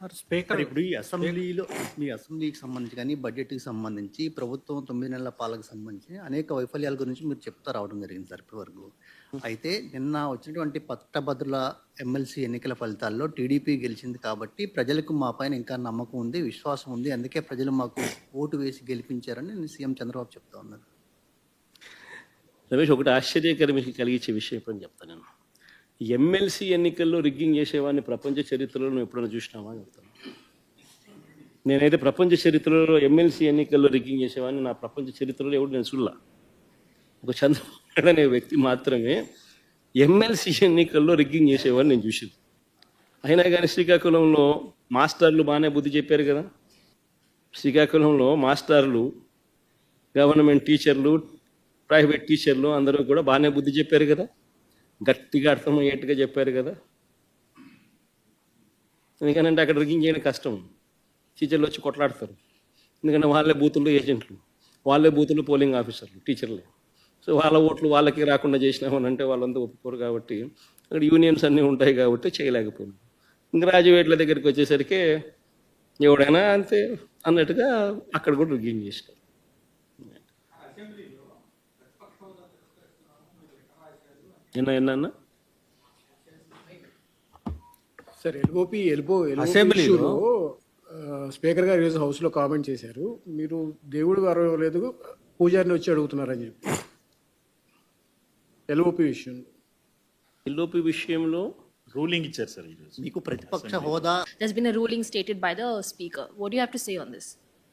Sir speaker. ఇప్పుడు ఈ అసెంబ్లీలో మీ అసెంబ్లీకి సంబంధించి కానీ బడ్జెట్కి సంబంధించి ప్రభుత్వం తొమ్మిది నెలల పాలకు సంబంధించి అనేక వైఫల్యాల గురించి మీరు చెప్తా రావడం జరిగింది సార్ ఇప్పటి వరకు. అయితే నిన్న వచ్చినటువంటి పట్టభద్రుల ఎమ్మెల్సీ ఎన్నికల ఫలితాల్లో టీడీపీ గెలిచింది కాబట్టి ప్రజలకు మా పైన ఇంకా నమ్మకం ఉంది విశ్వాసం ఉంది. అందుకే ప్రజలు మాకు ఓటు వేసి గెలిపించారని సీఎం చంద్రబాబు చెప్తా ఉన్నారు. రమేష్ ఒకటి ఆశ్చర్యకరం కలిగించే విషయం చెప్తాను నేను. ఎమ్మెల్సీ ఎన్నికల్లో రిగ్గింగ్ చేసేవాడిని ప్రపంచ చరిత్రలో నువ్వు ఎప్పుడైనా చూసినావా అని చెప్తాను. నేనైతే ప్రపంచ చరిత్రలో ఎమ్మెల్సీ ఎన్నికల్లో రిగ్గింగ్ చేసేవాడిని నా ప్రపంచ చరిత్రలో ఎవడు నేను చూడలా. ఒక చంద్రబాబు అనే వ్యక్తి మాత్రమే ఎమ్మెల్సీ ఎన్నికల్లో రిగ్గింగ్ చేసేవాడిని నేను చూసింది. అయినా కానీ శ్రీకాకుళంలో మాస్టర్లు బాగానే బుద్ధి చెప్పారు కదా. శ్రీకాకుళంలో మాస్టర్లు గవర్నమెంట్ టీచర్లు ప్రైవేట్ టీచర్లు అందరూ కూడా బాగానే బుద్ధి చెప్పారు కదా. గట్టిగా అర్థమయ్యేట్టుగా చెప్పారు కదా. ఎందుకనంటే అక్కడ రిగింగ్ చేయడం కష్టం. టీచర్లు వచ్చి కొట్లాడతారు. ఎందుకంటే వాళ్ళే బూతులు ఏజెంట్లు. వాళ్ళే బూతులు పోలింగ్ ఆఫీసర్లు టీచర్లే. సో వాళ్ళ ఓట్లు వాళ్ళకి రాకుండా చేసినామని అంటే వాళ్ళంతా ఒప్పుకోరు కాబట్టి అక్కడ యూనియన్స్ అన్నీ ఉంటాయి కాబట్టి చేయలేకపోయింది గ్రాడ్యుయేట్ల దగ్గరికి వచ్చేసరికి ఎవడైనా అంతే అన్నట్టుగా అక్కడ కూడా రిగింగ్ చేసినారు. ఎన్న ఎన్న సార్ ఎల్ఓపి ఎల్బో అసెంబ్లీలో- అసెంబ్లీలో స్పీకర్ గారు ఈరోజు హౌస్లో కామెంట్ చేశారు. మీరు దేవుడు గారు లేదు పూజారిని వచ్చి అడుగుతున్నారని చెప్పి. ఎల్ఓపి విషయం ఎల్ఓపి విషయంలో రూలింగ్ ఇచ్చారు సార్ ఈరోజు మీకు ప్రతిపక్ష హోదా? A ruling stated by the speaker. What do you have to say on this?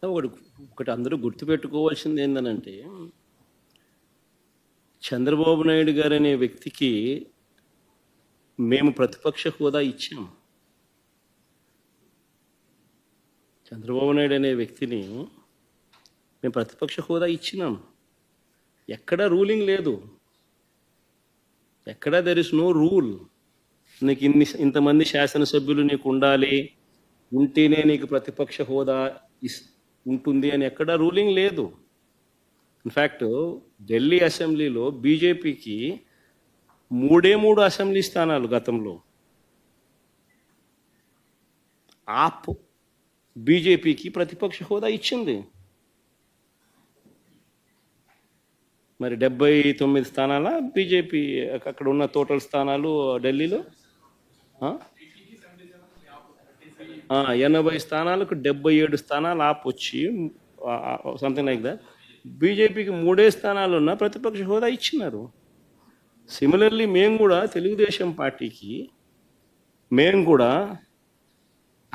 ఒకటి ఒకటి అందరూ గుర్తుపెట్టుకోవాల్సింది ఏంటనంటే చంద్రబాబు నాయుడు గారు అనే వ్యక్తికి మేము ప్రతిపక్ష హోదా ఇచ్చాము. చంద్రబాబు నాయుడు అనే వ్యక్తిని మేము ప్రతిపక్ష హోదా ఇచ్చినాం. ఎక్కడా రూలింగ్ లేదు. ఎక్కడా దెర్ ఇస్ నో రూల్ నీకు ఇన్ని ఇంతమంది శాసనసభ్యులు నీకు ఉండాలి ఉంటేనే నీకు ప్రతిపక్ష హోదా ఇస్ ఉంటుంది అని ఎక్కడా రూలింగ్ లేదు. ఇన్ఫ్యాక్ట్ ఢిల్లీ అసెంబ్లీలో బీజేపీకి మూడే మూడు అసెంబ్లీ స్థానాలు గతంలో. ఆప్ బీజేపీకి ప్రతిపక్ష హోదా ఇచ్చింది. మరి డెబ్బై తొమ్మిది స్థానాల బీజేపీ అక్కడ ఉన్న టోటల్ స్థానాలు ఢిల్లీలో? ఆ? ఎనభై స్థానాలకు డెబ్బై ఏడు స్థానాలు ఆప్ వచ్చి సంథింగ్ లైక్ దట్ బీజేపీకి మూడే స్థానాలు ఉన్న ప్రతిపక్ష హోదా ఇచ్చినారు. సిమిలర్లీ మేము కూడా తెలుగుదేశం పార్టీకి మేము కూడా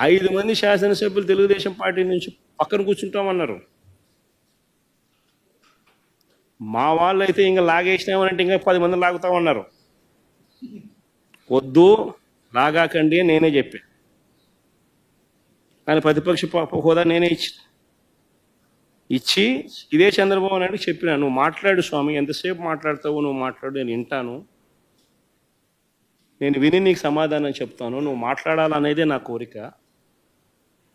ఐదు మంది శాసనసభ్యులు తెలుగుదేశం పార్టీ నుంచి పక్కన కూర్చుంటామన్నారు. మా వాళ్ళు అయితే ఇంకా లాగేసినామనంటే ఇంకా పది మంది లాగుతామన్నారు. వద్దు లాగాకండి నేనే చెప్పాను కానీ ప్రతిపక్ష ప- హోదా నేనే ఇచ్చి ఇచ్చి ఇదే చంద్రబాబు నాయుడు చెప్పినా నువ్వు మాట్లాడు స్వామి ఎంతసేపు మాట్లాడతావు నువ్వు మాట్లాడు నేను వింటాను. నేను విని నీకు సమాధానం చెప్తాను నువ్వు మాట్లాడాలనేదే నా కోరిక.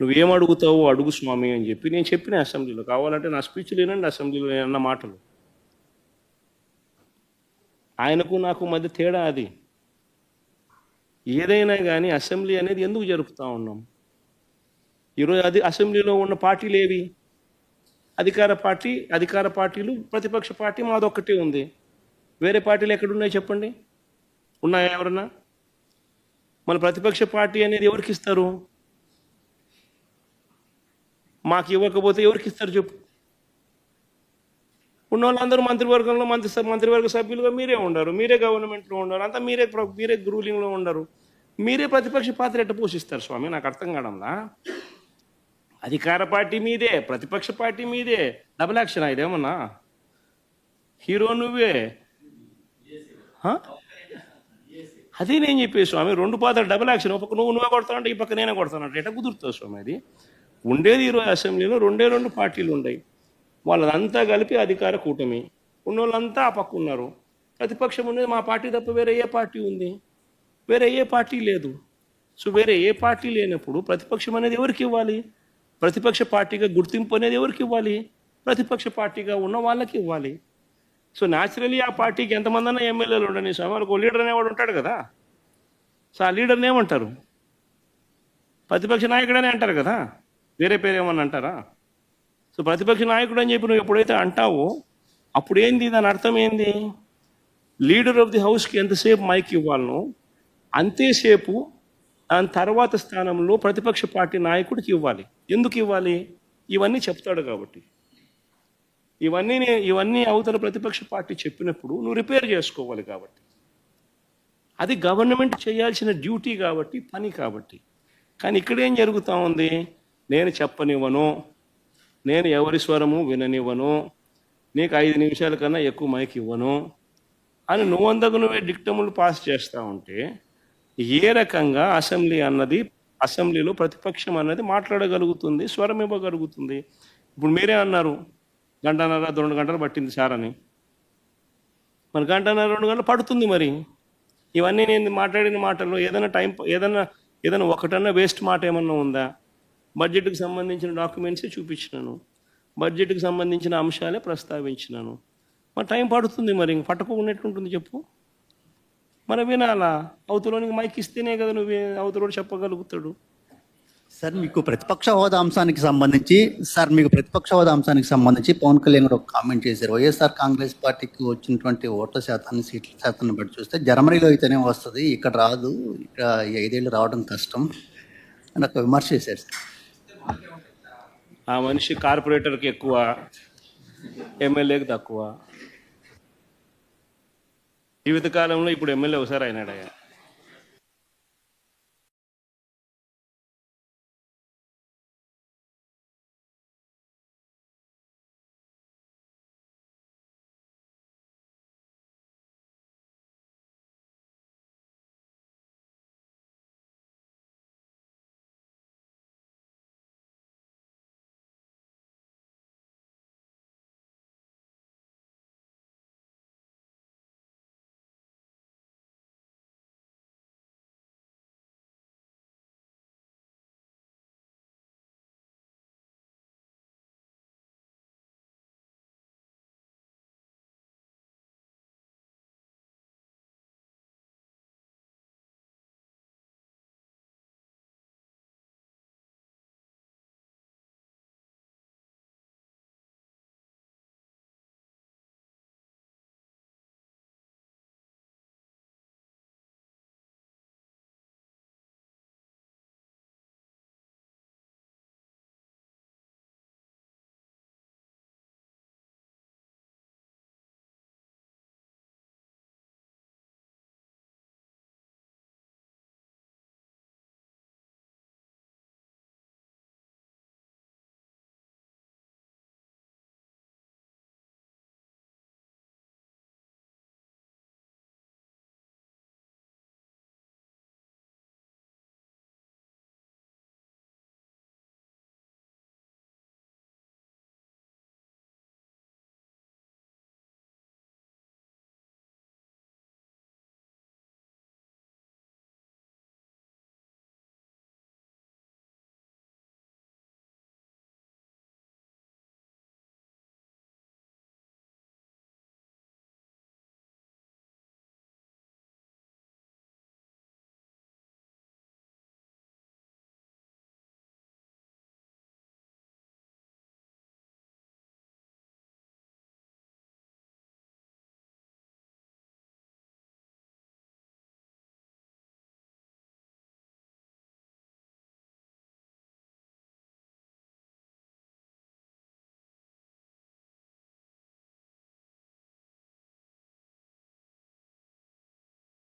నువ్వేం అడుగుతావు అడుగు స్వామి అని చెప్పి నేను చెప్పిన అసెంబ్లీలో. కావాలంటే నా స్పీచ్ లేనండి అసెంబ్లీలో నేను అన్న మాటలు. ఆయనకు నాకు మధ్య తేడా అది. ఏదైనా కానీ అసెంబ్లీ అనేది ఎందుకు జరుపుతా ఉన్నాం? ఈరోజు అది అసెంబ్లీలో ఉన్న పార్టీలు ఏవి? అధికార పార్టీ అధికార పార్టీలు ప్రతిపక్ష పార్టీ మాదొక్కటే ఉంది. వేరే పార్టీలు ఎక్కడున్నాయి చెప్పండి? ఉన్నాయా ఎవరన్నా? మన ప్రతిపక్ష పార్టీ అనేది ఎవరికి ఇస్తారు? మాకు ఇవ్వకపోతే ఎవరికి ఇస్తారు చెప్పు. ఉన్న వాళ్ళందరూ మంత్రివర్గంలో మంత్రి మంత్రివర్గ సభ్యులుగా మీరే ఉండరు. మీరే గవర్నమెంట్లో ఉండరు. అంతా మీరే మీరే గ్రూలింగ్లో ఉండరు. మీరే ప్రతిపక్ష పాత్ర ఎట్ట పోషిస్తారు స్వామి? నాకు అర్థం కావడంలా? అధికార పార్టీ మీదే ప్రతిపక్ష పార్టీ మీదే. డబుల్ యాక్షన్ ఇదేమన్నా? హీరో నువ్వే. అదే నేను చెప్పే స్వామి రెండు పాత్ర డబుల్ యాక్షన్. ఒక నువ్వు నువ్వే కొడతానంటే ఈ పక్క నేనే కొడతానంటే ఎట కుదురుతావు స్వామి అది? ఉండేది ఈరోజు అసెంబ్లీలో రెండే రెండు పార్టీలు ఉన్నాయి వాళ్ళదంతా కలిపి అధికార కూటమి. ఉన్న వాళ్ళంతా ఆ పక్క ఉన్నారు. ప్రతిపక్షం ఉండేది మా పార్టీ తప్ప వేరే ఏ పార్టీ ఉంది? వేరే ఏ పార్టీ లేదు. సో వేరే ఏ పార్టీ లేనప్పుడు ప్రతిపక్షం అనేది ఎవరికి ఇవ్వాలి? ప్రతిపక్ష పార్టీగా గుర్తింపు అనేది ఎవరికి ఇవ్వాలి? ప్రతిపక్ష పార్టీగా ఉన్న వాళ్ళకి ఇవ్వాలి. సో న్యాచురలీ ఆ పార్టీకి ఎంతమంది అన్న ఎమ్మెల్యేలు ఉండని సమయానికి లీడర్ అనేవాడు ఉంటాడు కదా. సో ఆ లీడర్ని ఏమంటారు? ప్రతిపక్ష నాయకుడనే అంటారు కదా. వేరే పేరు ఏమన్నా అంటారా? సో ప్రతిపక్ష నాయకుడు అని చెప్పి నువ్వు ఎప్పుడైతే అంటావో అప్పుడు ఏంది? దాని అర్థం ఏంది? లీడర్ ఆఫ్ ది హౌస్కి ఎంతసేపు మైక్ ఇవ్వాలనో అంతేసేపు దాని తర్వాత స్థానంలో ప్రతిపక్ష పార్టీ నాయకుడికి ఇవ్వాలి. ఎందుకు ఇవ్వాలి? ఇవన్నీ చెప్తాడు కాబట్టి. ఇవన్నీ ఇవన్నీ అవతల ప్రతిపక్ష పార్టీ చెప్పినప్పుడు నువ్వు రిపేర్ చేసుకోవాలి కాబట్టి. అది గవర్నమెంట్ చేయాల్సిన డ్యూటీ కాబట్టి పని కాబట్టి. కానీ ఇక్కడ ఏం జరుగుతూ ఉంది? నేను చెప్పనివ్వను. నేను ఎవరి స్వరము విననివ్వను. నీకు ఐదు నిమిషాల కన్నా ఎక్కువ మైక్ ఇవ్వను. అని నువ్వందకు నువ్వే డిక్టములు పాస్ చేస్తూ ఉంటే ఏ రకంగా అసెంబ్లీ అన్నది అసెంబ్లీలో ప్రతిపక్షం అన్నది మాట్లాడగలుగుతుంది స్వరం ఇవ్వగలుగుతుంది. ఇప్పుడు మీరే అన్నారు గంటన్నర రెండు గంటలు పట్టింది సార్ అని. మరి గంటన్నర రెండు గంటలు పడుతుంది మరి. ఇవన్నీ నేను మాట్లాడిన మాటలు ఏదైనా టైం ఏదైనా ఏదైనా ఒకటన్నా వేస్ట్ మాట ఏమన్నా ఉందా? బడ్జెట్కి సంబంధించిన డాక్యుమెంట్సే చూపించినాను. బడ్జెట్కి సంబంధించిన అంశాలే ప్రస్తావించినాను. మరి టైం పడుతుంది మరి ఇంక పట్టుకోకుండా ఉంటుంది చెప్పు. మరి వినాలా? అవతలోనికి మైక్ ఇస్తేనే కదా నువ్వు అవతలోడు చెప్పగలుగుతాడు. సార్ మీకు ప్రతిపక్ష హోదా అంశానికి సంబంధించి సార్ మీకు ప్రతిపక్ష హోదా అంశానికి సంబంధించి పవన్ కళ్యాణ్ గారు ఒక కామెంట్ చేశారు. వైఎస్ఆర్ కాంగ్రెస్ పార్టీకి వచ్చినటువంటి ఓట్ల శాతాన్ని సీట్ల శాతాన్ని బట్టి చూస్తే జర్మనీలో అయితేనే వస్తుంది ఇక్కడ రాదు ఇక్కడ ఐదేళ్ళు రావడం కష్టం అని ఒక విమర్శ చేశారు సార్. ఆ మనిషి కార్పొరేటర్కి ఎక్కువ ఎమ్మెల్యేకి తక్కువ. జీవితకాలంలో ఇప్పుడు ఎమ్మెల్యే ఒకసారి అయినాడు ఆయన